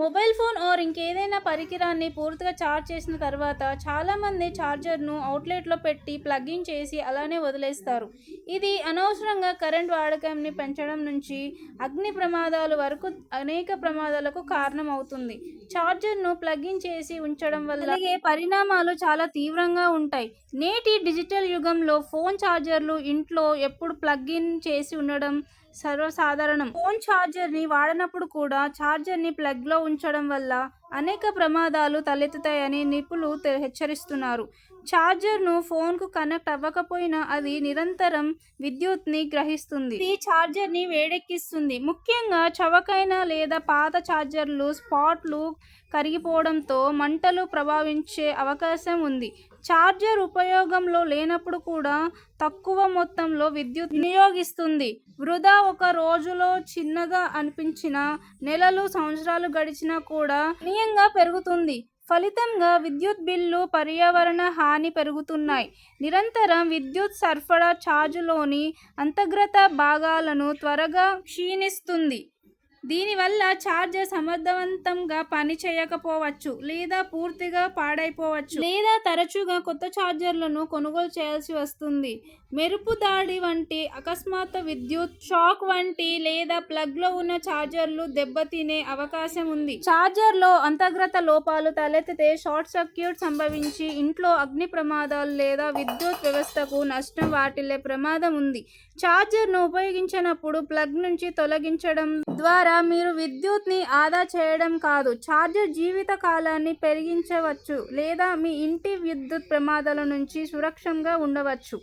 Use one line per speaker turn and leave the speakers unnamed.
Mobile phone are ఇంకేదైనా పరికరాన్ని పూర్తిగా ఛార్జ్ చేసిన తర్వాత చాలామంది ఛార్జర్ను అవుట్లెట్లో పెట్టి ప్లగ్ ఇన్ చేసి అలానే వదిలేస్తారు. ఇది అనవసరంగా కరెంట్ వాడకాన్ని పెంచడం నుంచి అగ్ని ప్రమాదాల వరకు అనేక ప్రమాదాలకు కారణమవుతుంది. ఛార్జర్ను ప్లగ్ ఇన్ చేసి ఉంచడం వల్ల కలిగే పరిణామాలు చాలా తీవ్రంగా ఉంటాయి. నేటి డిజిటల్ యుగంలో ఫోన్ ఛార్జర్లు ఇంట్లో ఎప్పుడు ప్లగ్ ఇన్ చేసి ఉండడం సర్వసాధారణం. ఫోన్ ఛార్జర్ని వాడనప్పుడు కూడా ఛార్జర్ని ప్లగ్లో ఉంచడం వల్ల అనేక ప్రమాదాలు తలెత్తుతాయని నిపుణులు హెచ్చరిస్తున్నారు. ఛార్జర్ను ఫోన్కు కనెక్ట్ అవ్వకపోయినా అది నిరంతరం విద్యుత్ని గ్రహిస్తుంది. ఇది ఛార్జర్ని వేడెక్కిస్తుంది. ముఖ్యంగా చవకైన లేదా పాత ఛార్జర్లు స్పాట్లు కరిగిపోవడంతో మంటలు ప్రభావించే అవకాశం ఉంది. ఛార్జర్ ఉపయోగంలో లేనప్పుడు కూడా తక్కువ మొత్తంలో విద్యుత్ వినియోగిస్తుంది. వృధా ఒక రోజులో చిన్నగా అనిపించిన నెలలు సంవత్సరాలు గడిచినా కూడా గణనీయంగా పెరుగుతుంది. ఫలితంగా విద్యుత్ బిల్లు పర్యావరణ హాని పెరుగుతున్నాయి. నిరంతరం విద్యుత్ సరఫరా ఛార్జులోని అంతర్గత భాగాలను త్వరగా క్షీణిస్తుంది. దీనివల్ల ఛార్జర్ సమర్థవంతంగా పనిచేయకపోవచ్చు లేదా పూర్తిగా పాడైపోవచ్చు. లేదా తరచుగా కొత్త ఛార్జర్లను కొనుగోలు చేయాల్సి వస్తుంది. మెరుపు దాడి వంటి అకస్మాత్ విద్యుత్ షాక్ వంటి లేదా ప్లగ్లో ఉన్న ఛార్జర్లు దెబ్బతినే అవకాశం ఉంది. ఛార్జర్లో అంతర్గత లోపాలు తలెత్తితే షార్ట్ సర్క్యూట్ సంభవించి ఇంట్లో అగ్ని ప్రమాదాలు లేదా విద్యుత్ వ్యవస్థకు నష్టం వాటిల్లే ప్రమాదం ఉంది. ఛార్జర్ను ఉపయోగించినప్పుడు ప్లగ్ నుంచి తొలగించడం ద్వారా ద్వారా మీరు విద్యుత్ని ఆదా చేయడం కాదు ఛార్జర్ జీవిత కాలాన్ని పెరిగించవచ్చు లేదా మీ ఇంటి విద్యుత్ ప్రమాదాల నుంచి సురక్షంగా ఉండవచ్చు.